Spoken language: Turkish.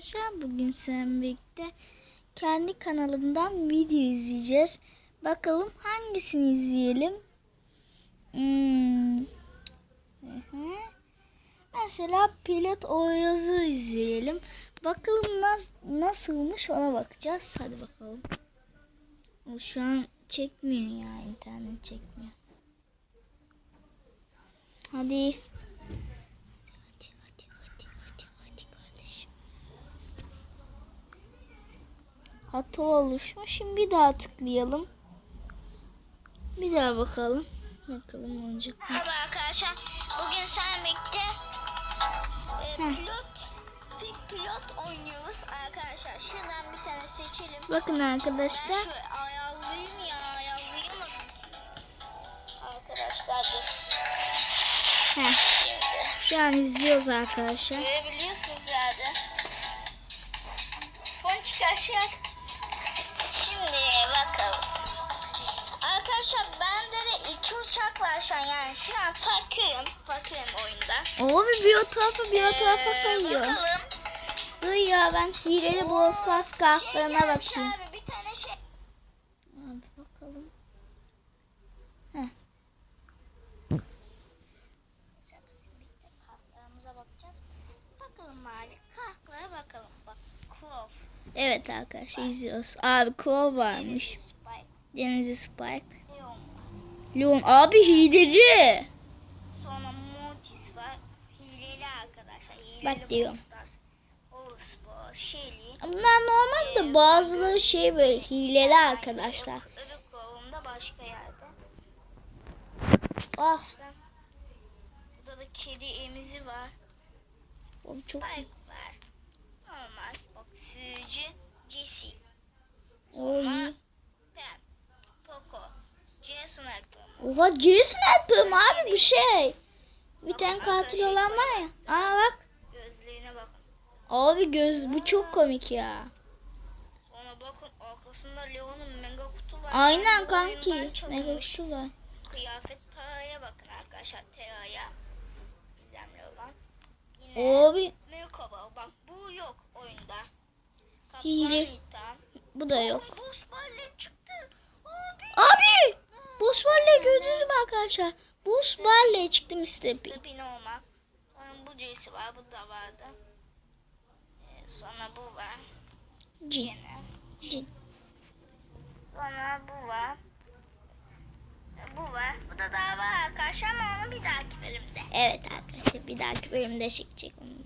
arkadaşlar bugün seninle birlikte kendi kanalımdan video izleyeceğiz. Bakalım hangisini izleyelim? Hmm. Mesela pilot Oyaz'ı izleyelim. Bakalım nas nasılmış ona bakacağız. Hadi bakalım. Şu an çekmiyor ya internet çekmiyor. Hadi hadi hadi hadi hadi kardeşim. Hata oluşmuş. Şimdi bir daha tıklayalım. Bir daha bakalım. Bakalım olacak mı? Merhaba arkadaşlar. Bugün sen birlikte e, pilot pilot oynuyoruz arkadaşlar. Şuradan bir tane seçelim. Bakın Ben arkadaşlar. şöyle ayarlayayım ya ayarlayayım mı? Arkadaşlar dur. Heh, şu an izliyoruz arkadaşlar. Görebiliyorsunuz zaten. Fon çıkaracak. Arkadaşlar bende de iki uçak var şu an yani şu an fakirim. Fakirim oyunda. Abi bir o tarafa bir o tarafa Ee, kayıyor. Bakalım. Dur ya ben hileli Bozkaz kartlarına Şey bakayım. Abi, bir tane şey. Abi bakalım. Bakacağız. Bakalım abi. Kartlara bakalım. Bak. Evet arkadaşlar izliyoruz. Abi Crow varmış. Denizli Spike. Leon. Abi hileli. Sonra Mortis var. Hileli arkadaşlar. Hileli Bak diyor. Shelly. Bunlar normal de bazıları şey böyle hileli arkadaşlar. Öbür, kolumda başka yerde. Ah Burada da kedi emizi var. o çok. Spike var. Normal. Bak sığırcı. Jesse. O Ama iyi. Pem. Poco. Jason Oha Jason yapıyorum abi bu şey. Bir tane katil olan var ya. Aa bak. Gözlerine bakın. Abi göz bu çok komik ya. Sonra bakın arkasında Leon'un mega kutu var. Aynen Bu kanki. Mega kutu var. Kıyafet paraya bakın arkadaşlar. Teo'ya. Gizemli olan. Yine Abi Merkaba. Bak bu yok oyunda. Kaplan Hile. Bu da yok. Oy, Boss Ballet çıktı. Abi. Abi! Boss Barley gördünüz mü arkadaşlar? Boss Barley çıktı Mr. P. Stepin olmak. Onun bu C'si var. Bu da vardı. Ee, sonra bu var. Cin. Yine. Cin. Sonra bu var. Ee, Bu var. Bu da daha var arkadaşlar ama onu bir dahaki bölümde. Evet arkadaşlar bir dahaki bölümde çekecek onu.